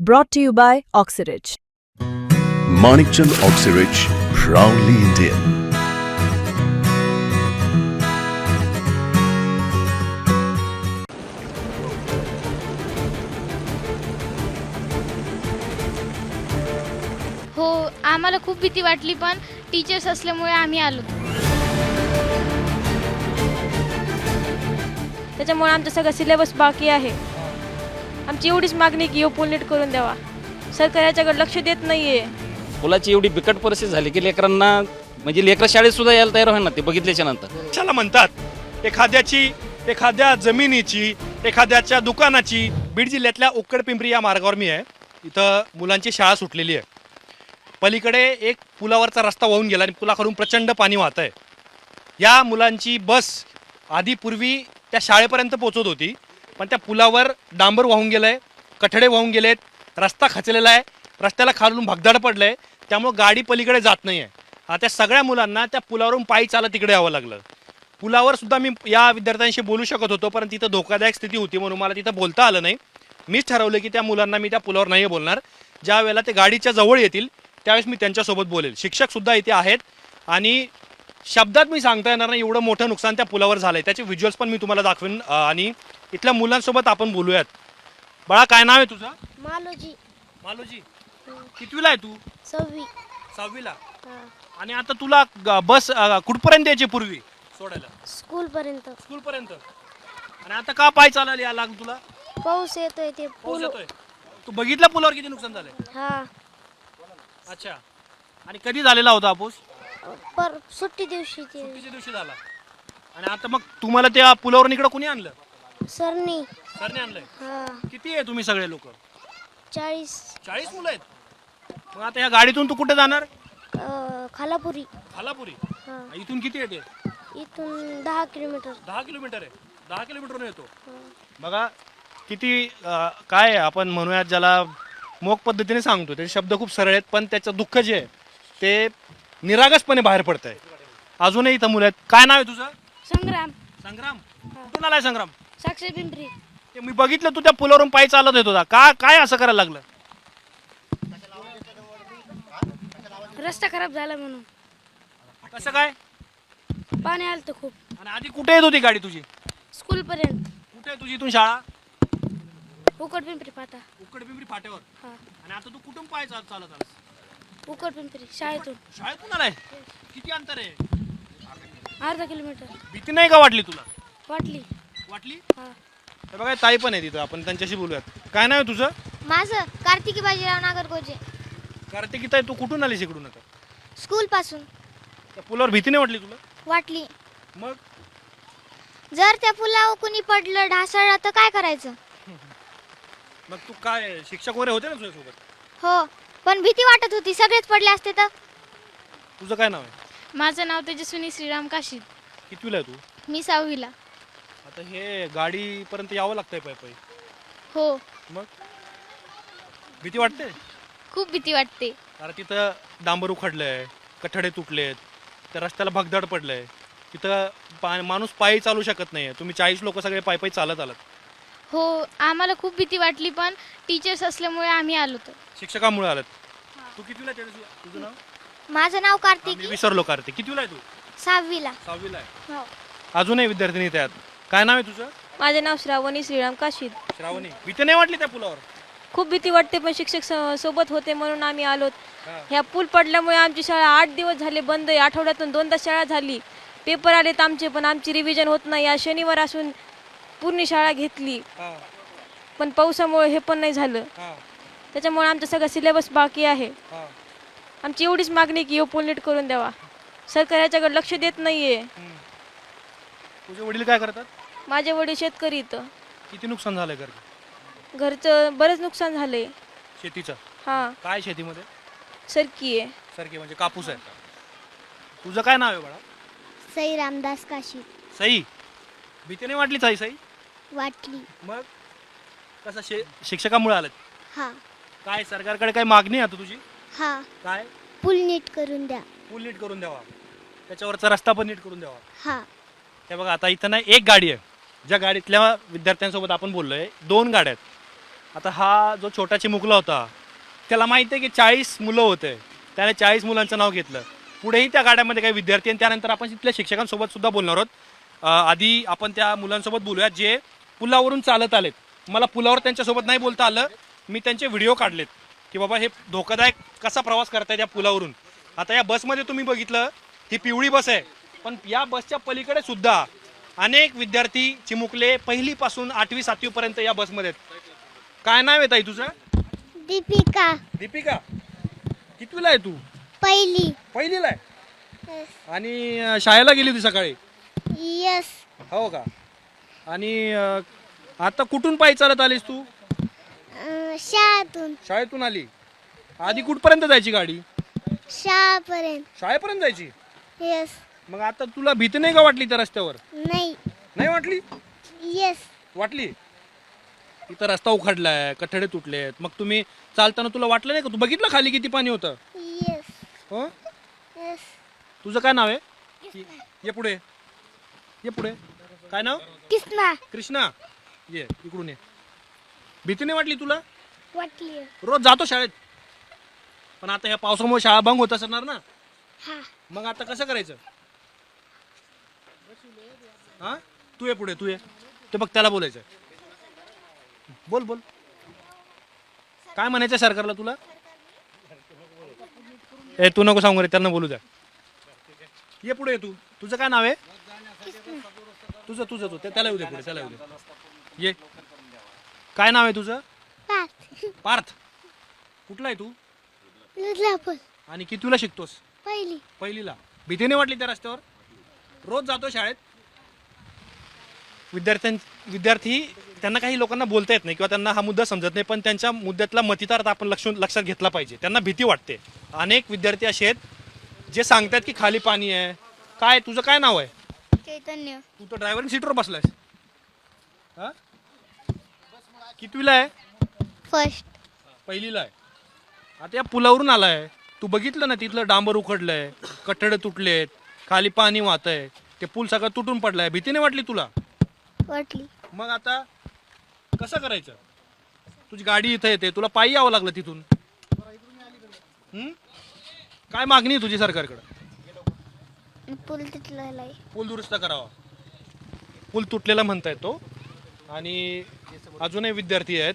Brought to you by Oxyridge. Manikchand Oxyrich, proudly Indian. हो आम्हाला खूप भीती वाटली पण टीचर्स असल्यामुळे आम्ही आलो त्याच्यामुळे आमचा सगळा सिलेबस बाकी आहे आमची एवढीच मागणी की पूल नीट करून द्यावा. सरकार याच्याकडे लक्ष देत नाहीये. मुलाची एवढी बिकट परिस्थिती झाली की लेकरांना म्हणजे लेकरं शाळेत सुद्धा यायला तयार होईना ते बघितल्याच्या नंतर. कशाला म्हणतात एखाद्याची एखाद्या जमिनीची एखाद्याच्या दुकानाची बीड जिल्ह्यातल्या उक्कडपिंपरी या मार्गावर मी आहे. इथं मुलांची शाळा सुटलेली आहे. पलीकडे एक पुलावरचा रस्ता वाहून गेला आणि पुलाखालून प्रचंड पाणी वाहत आहे या मुलांची बस आधी पूर्वी त्या शाळेपर्यंत पोहोचत होती. पण त्या पुलावर डांबर वाहून गेलं आहे कठडे वाहून गेले आहेत रस्ता खचलेला आहे रस्त्याला खालून भगदाड पडलं आहे त्यामुळं गाडी पलीकडे जात नाही आहे आता त्या सगळ्या मुलांना त्या पुलावरून पायी चालत तिकडे यावं लागलं. पुलावर सुद्धा मी या विद्यार्थ्यांशी बोलू शकत होतो पण तिथं धोकादायक स्थिती होती म्हणून मला तिथं बोलता आलं नाही. मीच ठरवलं की त्या मुलांना मी त्या पुलावर नाही बोलणार. ज्या वेळेला ते गाडीच्या जवळ येतील त्यावेळेस मी त्यांच्यासोबत बोलेल. शिक्षकसुद्धा इथे आहेत आणि शब्दात मी सांगता येणार नाही एवढं मोठं नुकसान त्या पुलावर झालं आहे त्याचे व्हिज्युअल्स पण मी तुम्हाला दाखवेन आणि इथल्या मुलांसोबत आपण बोलूयात. बाळा काय नाव आहे तुझं? मालोजी. मालोजी. कितवीला आहे तू? सव्वी सहावीला. आणि आता तुला ग- बस अं, कुठपर्यंत यायची पूर्वी? सोडायला. स्कूलपर्यंत. स्कूलपर्यंत. आणि आता का पाय चालायला या लाग तुला? पाऊस येतोय ते पाऊस येतोय. तू बघितलं पुलावर किती नुकसान झालंय? हा. अच्छा. आणि कधी झालेला होता हा पाऊस? पर सुट्टी दिवशी ते सुट्टीच्या दिवशी झाला. आणि आता मग तुम्हाला त्या पुलावरून इकडं कोणी आणलं? सरनी सरने आणलंय. हा. किती आहे तुम्ही सगळे लोक? चाळीस. चाळीस मुलं आहेत? मग आता या गाडीतून तू कुठे जाणार? अं, खालापुरी. खालापुरी? हा. इथून किती येते इथून दहा किलोमीटर. दहा किलोमीटर आहे. दहा किलोमीटरनं येतो. बघा किती अं, काय आहे, आपण म्हणूयात ज्याला मोक पद्धतीने सांगतो. ते शब्द खूप सरळ आहेत पण त्याचं दुःख जे आहे ते निरागसपणे बाहेर पडत आहे अजूनही इथं मुलं आहेत. काय नाव आहे तुझं? संग्राम. संग्राम? कुठून आलाय संग्राम? साक्षी पिंपरी. ते मी बघितलं तू त्या पुलावरून पायी चालत येत होता का काय असं करायला लागलं? रस्ता खराब झाला म्हणून. कसं काय? पाणी आलं तर खूप. आणि आधी कुठे येत होती गाडी तुझी? स्कूलपर्यंत कुठे आहे तुझी इथून शाळा? उकड पिंपरी पाटा उकड पिंपरी फाट्यावर? हा. आणि आता तू कुठून पाय चालत चालत आलास? उकड पिंपरी शाळेतून. शाळेतून आलाय? किती अंतर आहे? अर्धा किलोमीटर. भीती नाही का वाटली तुला? वाटली. वाटली? हा. बघा ताई पण आहे तिथं आपण त्यांच्याशी बोलूयात. काय नाव आहे तुझं? माझं कार्तिकी बाजीराव नागरगोजे. कार्तिकी ताई तू कुठून आलीस इकडून आता? स्कूलपासून त्या पुलावर भीती नाही वाटली तुला? वाटली. मग? जर त्या पुलावर कुणी पडलं ढासळलं तर काय करायचं? मग तू काय शिक्षक वगैरे होते ना तुझ्यासोबत? हो पण भीती वाटत होती. सगळेच पडले असते तर? तुझं काय नाव आहे? माझं नाव तेजस्विनी श्रीराम काशीद. कितवीला आहे तू? मी सहावीला. आता हे गाडीपर्यंत यावं लागतंय पाय पायी. हो. मग? भीती वाटते? खूप भीती वाटते. कारण तिथं डांबर उखडलंय कठडे तुटलेत त्या रस्त्याला भगदाड पडलंय. तिथं पा माणूस पायी चालू शकत नाहीये. तुम्ही चाळीस लोक सगळे पायी पायी चालत आलात. हो आम्हाला खूप भीती वाटली पण टीचर्स असल्यामुळे आम्ही आलो तर शिक्षकामुळे आलात. तू आहे तेजस्वी? तुझं नाव? माझं नाव हा, मी कार्तिकी विसरलो कार्तिक. कितवीला आहे तू? सहावीला. सहावीला आहे. हो. अजूनही विद्यार्थिनी त्यात काय नाव आहे तुझं? माझे नाव श्रावणी श्रीराम काशीद. श्रावणी. भीती नाही वाटली त्या पुलावर? खूप भीती वाटते पण शिक्षक स- सोबत होते म्हणून आम्ही आलो हा. ह्या पूल पडल्यामुळे आमची शाळा आठ दिवस झाले बंद आहे. आठवड्यातून दोनदा शाळा झाली. पेपर आलेत आमचे पण आमची रिव्हिजन होत नाही. या शनिवार असून पूर्ण शाळा घेतली. हा, पण पावसामुळे हे पण नाही झालं. हा, त्याच्यामुळे आमचा सगळा सिलेबस बाकी आहे. हा. आमची एवढीच मागणी की पूल नीट करून द्यावा. सरकार याच्याकडे लक्ष देत नाहीये. हम्म. तुझे वडील काय करतात? माझे वडील शेतकरी इथं. किती नुकसान झालंय घर घरचं बरंच नुकसान झालंय. शेतीचं? हां. काय शेतीमध्ये? सरकी आहे. सारखे म्हणजे कापूस आहे. तुझं काय नाव आहे बाळा? सई रामदास काशी. सई? भीती नाही वाटली साई साई? वाटली. मग? कसं शे शिक्षकामुळे आलं हा. काय सरकारकडे काय मागणी आहे आता तुझी? हा. काय? पूल नीट करून द्या. पूल नीट करून द्यावा. त्याच्यावरचा रस्ता पण नीट करून द्यावा. हा. हे बघा आता इथं ना एक गाडी आहे. ज्या गाडीतल्या विद्यार्थ्यांसोबत आपण बोललो आहे दोन गाड्या आहेत. आता हा जो छोटा चिमुकला होता त्याला माहिती आहे की चाळीस मुलं होते. त्याने चाळीस मुलांचं नाव घेतलं. पुढेही त्या गाड्यामध्ये काही विद्यार्थी आणि त्यानंतर आपण तिथल्या शिक्षकांसोबत सुद्धा बोलणार आहोत. आधी आपण त्या मुलांसोबत बोलूयात जे पुलावरून चालत आलेत. मला पुलावर त्यांच्यासोबत नाही बोलता आलं. मी त्यांचे व्हिडिओ काढलेत की बाबा हे धोकादायक कसा प्रवास करतायत या पुलावरून. आता या बसमध्ये तुम्ही बघितलं ही पिवळी बस आहे. पण या बसच्या पलीकडे सुद्धा अनेक विद्यार्थी चिमुकले पहिलीपासून आठवी सातवीपर्यंत या बसमध्ये आहेत. काय नाव आहे ताई तुझं? दीपिका. दीपिका कितवीला आहे तू? पहिली. पहिलीला आहे? आणि अं, शाळेला गेली होती सकाळी? यस हो का? आणि अं, आता कुठून पायी चालत आलीस तू? शाळेतून. शाळेतून आली. आधी कुठपर्यंत जायची गाडी? शाळापर्यंत. शाळेपर्यंत जायची? यस मग आता तुला भीती नाही का वाटली त्या रस्त्यावर? नाही. नाही वाटली? यस वाटली? इथं रस्ता उखडलाय कठडे तुटलेत. मग तुम्ही चालताना तुला वाटलं नाही का? तू बघितलं खाली किती पाणी होतं? यस हो? यस तुझं काय नाव आहे? ये पुढे. ये पुढे. काय नाव? कृष्णा. कृष्णा. ये इकडून ये. भीती नाही वाटली तुला? वाटली. रोज जातो शाळेत. पण आता ह्या पावसामुळे शाळा बंद होत असणार ना? हा. मग आता कसं करायचं? हा? तू ये पुढे तू ये. ते बघ त्याला बोलायचं बोल बोल. काय म्हणायचं सरकारला तुला? ए तू नको सांगू रे त्यांना बोलू द्या. ये पुढे ये तू. तुझं काय नाव आहे? तुझं तुझं तू. त्याला येऊ दे पुढे त्याला येऊ दे. ये. काय नाव आहे तुझं? पाच पार्थ. कुठला आहे तू? आणि कितवीला शिकतोस? पहिली. पहिलीला. भीती नाही वाटली त्या रस्त्यावर? रोज जातो शाळेत. विद्यार्थ्यां विद्यार्थी त्यांना काही लोकांना बोलता येत नाही किंवा त्यांना हा मुद्दा समजत नाही पण त्यांच्या मुद्द्यातला मतितार्थ आपण लक्ष लक्षात घेतला पाहिजे. त्यांना भीती वाटते. अनेक विद्यार्थी असे आहेत जे सांगतात की खाली पाणी आहे. काय तुझं काय नाव आहे? चैतन्य. तू तर ड्रायव्हरिंग सीटवर बसलायस. हा? कितवीला आहे? फर्स्ट. पहिलीला आहे. आता या पुलावरून आलाय. तू बघितलं ना तिथलं डांबर उखडलंय कठडे तुटलेत. खाली पाणी वाहत आहे ते पूल सगळं तुटून पडलाय. भीती नाही वाटली तुला? वाटली. मग आता कसं करायचं? तुझी गाडी इथं येते. तुला पायी यावं लागलं तिथून. हम्म? काय मागणी आहे तुझी सरकारकडे? पूल तिथला पूल दुरुस्त करावा. पूल तुटलेला म्हणताय तो. आणि अजूनही विद्यार्थी आहेत.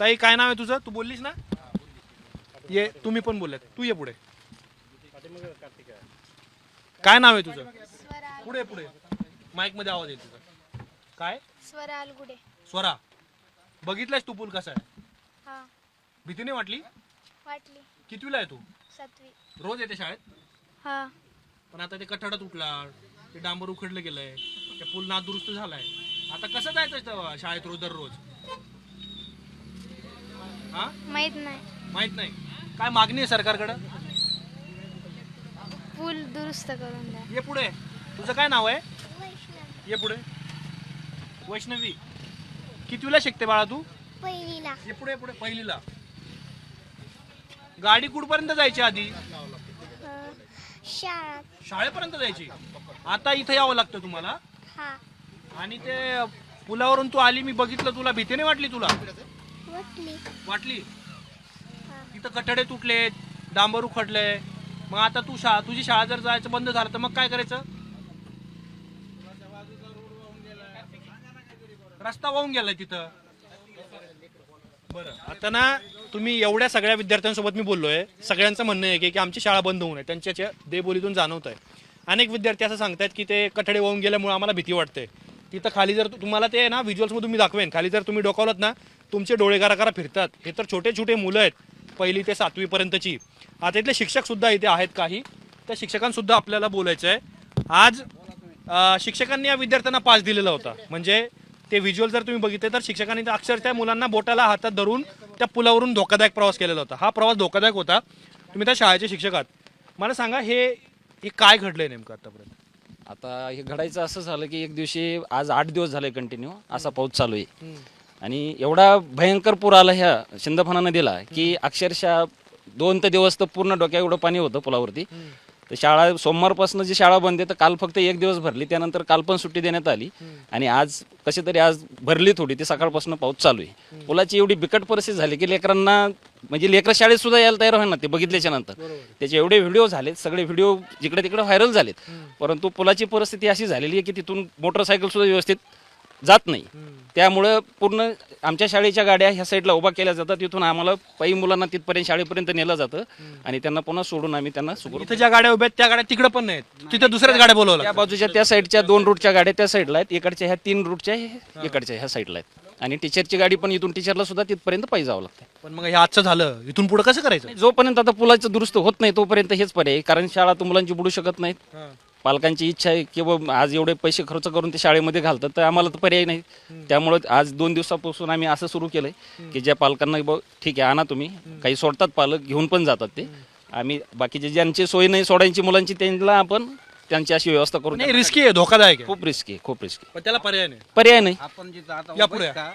ताई काय नाव आहे तुझं? तू बोललीस ना? ये तुम्ही पण बोललात तू ये पुढे. काय नाव आहे तुझं? पुढे पुढे? माईकमध्ये आवाज येईल तुझा. काय? स्वरा अलगुडे स्वरा. बघितलास तू पूल कसा आहे? हा. भीती नाही वाटली? वाटली. कितवीला आहे तू? सातवी. रोज येते शाळेत? हा. पण आता ते कठडा तुटला ते डांबर उखडलं गेलंय ते पूल नादुरुस्त झालाय. आता कसं जायचं शाळेत रोज दररोज? हा? माहीत नाही. माहीत नाही. काय मागणी आहे सरकारकडे? पूल दुरुस्त करून द्या. ये पुढे. तुझं काय नाव आहे? ये पुढे. वैष्णवी. कितवीला शिकते बाळा तू? पहिलीला. ये पुढे पुढे. पहिलीला. गाडी कुठपर्यंत जायची आधी? शाळा. शाळेपर्यंत जायची. आता इथं यावं लागतं तुम्हाला. हा. आणि ते पुलावरून तू आली मी बघितलं तुला भीती नाही वाटली तुला? वाटली. वाटली? तिथं कठडे तुटलेत डांबर उखडले. मग आता तू शाळा तुझी शाळा जर जायचं बंद झालं तर मग काय करायचं? रस्ता वाहून गेलाय तिथं. बरं. आता ना तुम्ही एवढ्या सगळ्या विद्यार्थ्यांसोबत मी बोललोय. सगळ्यांचं म्हणणं आहे की की आमची शाळा बंद होऊ नये. त्यांच्या देबोलीतून जाणवत आहे अनेक विद्यार्थी असं सांगतायत की ते कठडे वाहून गेल्यामुळे आम्हाला भीती वाटते. तिथं खाली जर तुम्हाला ते ना व्हिज्युअल्समधून मी दाखवेन. खाली जर तुम्ही डोकावलात ना तुमचे डोळे करा फिरतात. हे तर छोटे छोटे मुलं आहेत. पहिली ते सातवीपर्यंतची आता इथले शिक्षक सुद्धा इथे आहेत काही. त्या शिक्षकांसुद्धा आपल्याला बोलायचं आहे आज शिक्षकांनी या विद्यार्थ्यांना पास दिलेला होता. म्हणजे ते व्हिज्युअल जर तुम्ही बघितले तर शिक्षकांनी तर अक्षरशः मुलांना बोटाला हातात धरून त्या पुलावरून धोकादायक प्रवास केलेला होता. हा प्रवास धोकादायक होता. तुम्ही त्या शाळेचे शिक्षक आहात. मला सांगा हे हे काय घडलंय नेमकं आतापर्यंत? आता हे घडायचं असं झालं की एक दिवशी आज आठ दिवस झाले कंटिन्यू असा पाऊस चालू आहे. आणि एवढा भयंकर पूर आला ह्या शिंदफणा नदीला की अक्षरशः दोन ते दिवस तर पूर्ण डोक्या एवढं पाणी होतं पुलावरती. तर शाळा सोमवारपासून जी शाळा बंद आहे तर काल फक्त एक दिवस भरली. त्यानंतर काल पण सुट्टी देण्यात आली. आणि आज कशी तरी आज भरली थोडी ती सकाळपासून पाऊस चालू आहे. पुलाची एवढी बिकट परिस्थिती झाली की लेकरांना म्हणजे लेकरं शाळेत सुद्धा यायला तयार होणार ते बघितल्याच्या नंतर. त्याचे एवढे व्हिडिओ झालेत सगळे व्हिडिओ जिकडे तिकडे व्हायरल झालेत. परंतु पुलाची परिस्थिती अशी झालेली आहे की तिथून मोटरसायकल सुद्धा व्यवस्थित जात नाही. त्यामुळं पूर्ण आमच्या शाळेच्या गाड्या ह्या साईडला उभा केल्या जातात. तिथून आम्हाला पायी मुलांना तिथपर्यंत शाळेपर्यंत नेलं जातं आणि त्यांना पुन्हा सोडून आम्ही त्यांना सुखरूप इथं ज्या गाड्या उभ्या आहेत त्या गाड्या तिकडे पण नाहीत. तिथे दुसऱ्याच गाड्या बोलवल्या त्या बाजूच्या त्या साईडच्या दोन रूटच्या गाड्या त्या साईडला आहेत. इकडच्या ह्या तीन रूटच्या हे- इकडच्या ह्या साईडला आहेत. आणि टीचरची गाडी पण इथून टीचरला सुद्धा तिथपर्यंत पायी जावं लागतं. पण मग हे आजचं झालं. इथून पुढे कसं करायचं? जोपर्यंत आता पुलाचं दुरुस्त होत नाही तोपर्यंत हेच पर्याय आहे. कारण शाळा तर मुलांची बुडू शकत नाहीत. पालकांची इच्छा आहे की बाबा आज एवढे पैसे खर्च करून ते शाळेमध्ये घालतात तर आम्हाला तर पर्याय नाही. त्यामुळे आज दोन दिवसापासून आम्ही असं सुरू केलंय की ज्या पालकांना ठीक आहे आणा तुम्ही. काही सोडतात पालक घेऊन पण जातात ते. आम्ही बाकीचे ज्यांची सोय नाही सोडायची मुलांची त्यांना आपण त्यांची अशी व्यवस्था करून नाही रिस्की आहे धोकादायक आहे. खूप रिस्क आहे खूप रिस्क पण त्याला पर्याय नाही. पर्याय नाही. आपण जिथं आता या उभं पुढे आहे का,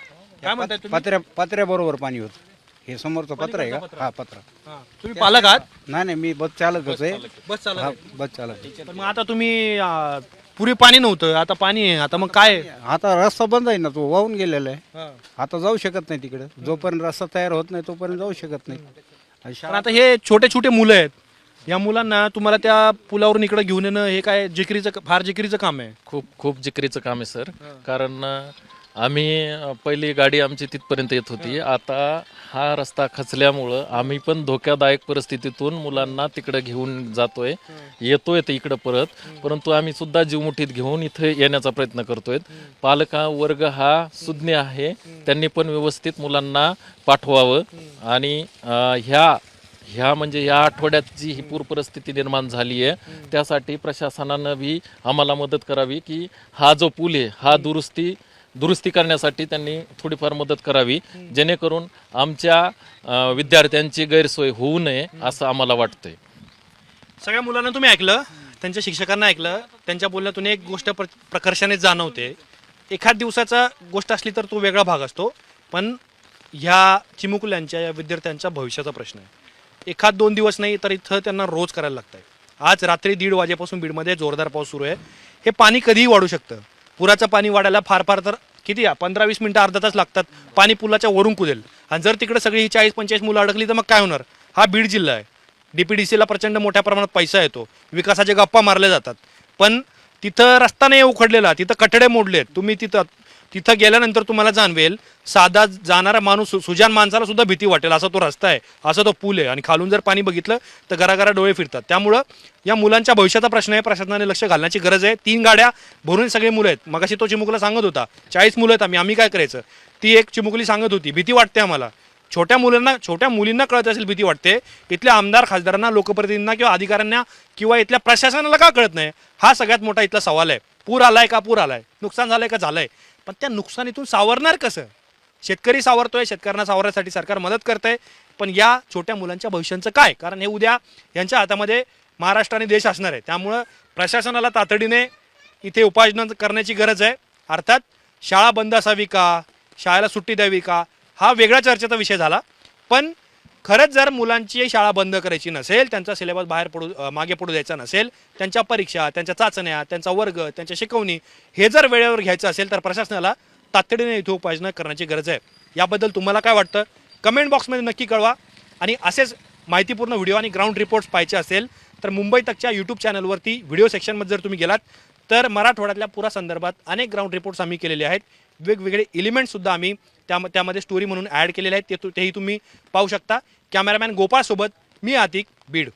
काय म्हणताय तुम्ही? पत्र्या पत्र्याबरोबर पाणी होतं. हे समोरचं पत्र आहे का? हा पत्र. हा. तुम्ही पालक आहात? नाही नाही मी बस चालकच आहे बस चालक. हा आहे. बस चालक. पण मग आता तुम्ही अं, पूर्वी पाणी नव्हतं आता पाणी आहे. आता मग काय? आहे? आता रस्ता बंद आहे ना तो वाहून गेलेला आहे. हा. आता जाऊ शकत नाही तिकडे. जोपर्यंत रस्ता तयार होत नाही तोपर्यंत जाऊ शकत नाही. आणि पण शाळा आता हे छोटे छोटे मुलं आहेत. या मुलांना तुम्हाला त्या पुलावरून इकडे घेऊन येणं हे काय जिकरीचं फार जिकरीचं काम आहे? खूप खूप जिकरीचं काम आहे सर. कारण अ, आम्ही अ, पहिली गाडी आमची तिथपर्यंत येत होती. आता हा रस्ता खचल्यामुळं आम्ही पण धोक्यादायक परिस्थितीतून मुलांना तिकडे घेऊन जातोय. येतोय ते इकडं परत. परंतु आम्ही सुद्धा जीवमुठीत घेऊन इथे येण्याचा प्रयत्न करतोय. पालका वर्ग हा सुज्ञ आहे. त्यांनी पण व्यवस्थित मुलांना पाठवावं. आणि अ, ह्या ह्या म्हणजे या आठवड्यात जी ही पूर परिस्थिती निर्माण झाली आहे त्यासाठी प्रशासनानं बी आम्हाला मदत करावी की हा जो पूल आहे हा दुरुस्ती दुरुस्ती करण्यासाठी त्यांनी थोडीफार मदत करावी जेणेकरून आमच्या अ, विद्यार्थ्यांची गैरसोय होऊ नये असं आम्हाला वाटतंय. सगळ्या मुलांना तुम्ही ऐकलं त्यांच्या शिक्षकांना ऐकलं त्यांच्या बोलण्यातून एक गोष्ट प्र प्रकर्षाने जाणवते. एखाद दिवसाचा गोष्ट असली तर तो वेगळा भाग असतो पण ह्या चिमुकल्यांच्या या विद्यार्थ्यांच्या भविष्याचा प्रश्न आहे. एखाद दोन दिवस नाही तर इथं त्यांना रोज करायला लागतंय. आहे आज रात्री दीड वाजेपासून बीडमध्ये जोरदार पाऊस सुरू आहे. हे पाणी कधीही वाढू शकतं. पुराचं पाणी वाढायला फार फार तर किती या पंधरा वीस मिनटं अर्धा तास लागतात. पाणी पुलाच्या वरून कुदेल आणि जर तिकडे सगळी ही चाळीस पंचेचाळीस मुलं अडकली तर मग काय होणार? हा बीड जिल्हा आहे. डी पी डी सीला प्रचंड मोठ्या प्रमाणात पैसा येतो. विकासाच्या गप्पा मारल्या जातात. पण तिथं रस्ता नाही उखडलेला. तिथं कठडे मोडलेत. तुम्ही तिथं तिथं गेल्यानंतर तुम्हाला जाणवेल साधा जाणारा माणूस सुजान माणसाला सुद्धा भीती वाटेल असा तो रस्ता आहे असा तो पूल आहे. आणि खालून जर पाणी बघितलं तर घराघरा डोळे फिरतात. त्यामुळं या मुलांच्या भविष्याचा प्रश्न आहे प्रशासनाने लक्ष घालण्याची गरज आहे. तीन गाड्या भरून सगळे मुलं आहेत. मगाशी तो चिमुकला सांगत होता चाळीस मुलं आहेत आम्ही आम्ही काय करायचं? ती एक चिमुकली सांगत होती भीती वाटते आम्हाला. छोट्या मुलांना छोट्या मुलींना कळत असेल भीती वाटते इथल्या आमदार खासदारांना लोकप्रतिनिधींना किंवा अधिकाऱ्यांना किंवा इथल्या प्रशासनाला का कळत नाही? हा सगळ्यात मोठा इथला सवाल आहे. पूर आलाय का? पूर आलाय. नुकसान झालंय का? झालंय. पण त्या नुकसानीतून सावरणार कसं? शेतकरी सावरतोय शेतकऱ्यांना सावरण्यासाठी सरकार मदत करतंय पण या छोट्या मुलांच्या भविष्यांचं काय? कारण हे उद्या यांच्या हातामध्ये महाराष्ट्र आणि देश असणार आहे. त्यामुळं प्रशासनाला तातडीने इथे उपाययोजना करण्याची गरज आहे. अर्थात शाळा बंद असावी का? शाळेला सुट्टी द्यावी का? हा वेगळ्या चर्चेचा विषय झाला. पण खरंच जर मुलांची शाळा बंद करायची नसेल त्यांचा सिलेबस बाहेर पडू मागे पडू द्यायचा नसेल त्यांच्या परीक्षा त्यांच्या चाचण्या त्यांचा वर्ग त्यांच्या शिकवणी हे जर वेळेवर घ्यायचं असेल तर प्रशासनाला तातडीने इथे उपाययोजना करण्याची गरज आहे. याबद्दल तुम्हाला काय वाटतं? कमेंट बॉक्समध्ये नक्की कळवा. आणि असेच माहितीपूर्ण व्हिडिओ आणि ग्राउंड रिपोर्ट्स पाहायचे असेल तर मुंबई तकच्या यूट्यूब चॅनलवरती व्हिडिओ सेक्शनमध्ये जर तुम्ही गेलात तर मराठवाड्यातल्या पुरा संदर्भात अनेक ग्राउंड रिपोर्ट्स आम्ही केलेले आहेत. वेगवेगळे इलिमेंटसुद्धा आम्ही त्या त्यामध्ये स्टोरी म्हणून ॲड केलेले आहेत. ते तेही तुम्ही पाहू शकता. कॅमेरामॅन गोपाळसोबत मी आतिक बीड.